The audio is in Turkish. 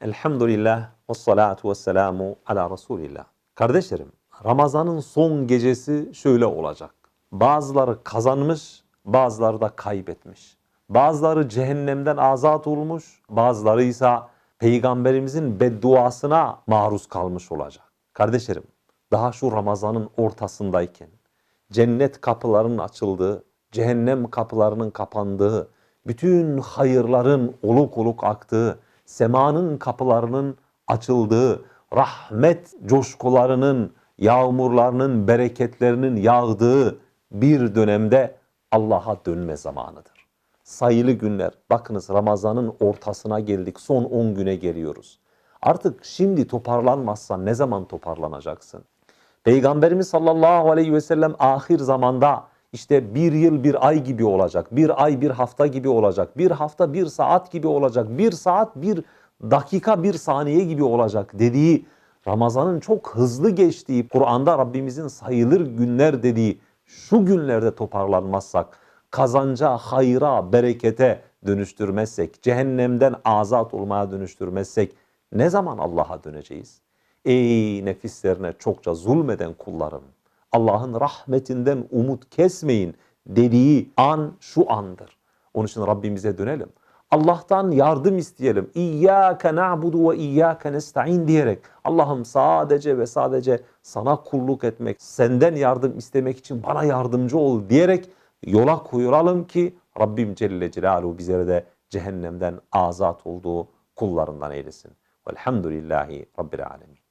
Elhamdülillah ve salatu ve selamu ala Resulillah. Kardeşlerim, Ramazan'ın son gecesi şöyle olacak. Bazıları kazanmış, bazıları da kaybetmiş. Bazıları cehennemden azat olmuş, bazıları ise peygamberimizin bedduasına maruz kalmış olacak. Kardeşlerim, daha şu Ramazan'ın ortasındayken cennet kapılarının açıldığı, cehennem kapılarının kapandığı, bütün hayırların oluk oluk aktığı, semanın kapılarının açıldığı, rahmet coşkularının, yağmurlarının, bereketlerinin yağdığı bir dönemde Allah'a dönme zamanıdır. Sayılı günler, bakınız Ramazan'ın ortasına geldik, son 10 güne geliyoruz. Artık şimdi toparlanmazsan ne zaman toparlanacaksın? Peygamberimiz sallallahu aleyhi ve sellem ahir zamanda işte bir yıl bir ay gibi olacak, bir ay bir hafta gibi olacak, bir hafta bir saat gibi olacak, bir saat bir dakika bir saniye gibi olacak dediği Ramazan'ın çok hızlı geçtiği, Kur'an'da Rabbimizin sayılır günler dediği şu günlerde toparlanmazsak, kazanca, hayra, berekete dönüştürmezsek, cehennemden azat olmaya dönüştürmezsek ne zaman Allah'a döneceğiz? Ey nefislerine çokça zulmeden kullarım! Allah'ın rahmetinden umut kesmeyin dediği an şu andır. Onun için Rabbimize dönelim. Allah'tan yardım isteyelim. İyyâke na'budu ve iyyâke nesta'in diyerek Allah'ım sadece ve sadece sana kulluk etmek, senden yardım istemek için bana yardımcı ol diyerek yola koyulalım ki Rabbim Celle Celaluhu bizlere de cehennemden azat olduğu kullarından eylesin. Velhamdülillahi Rabbil Alemin.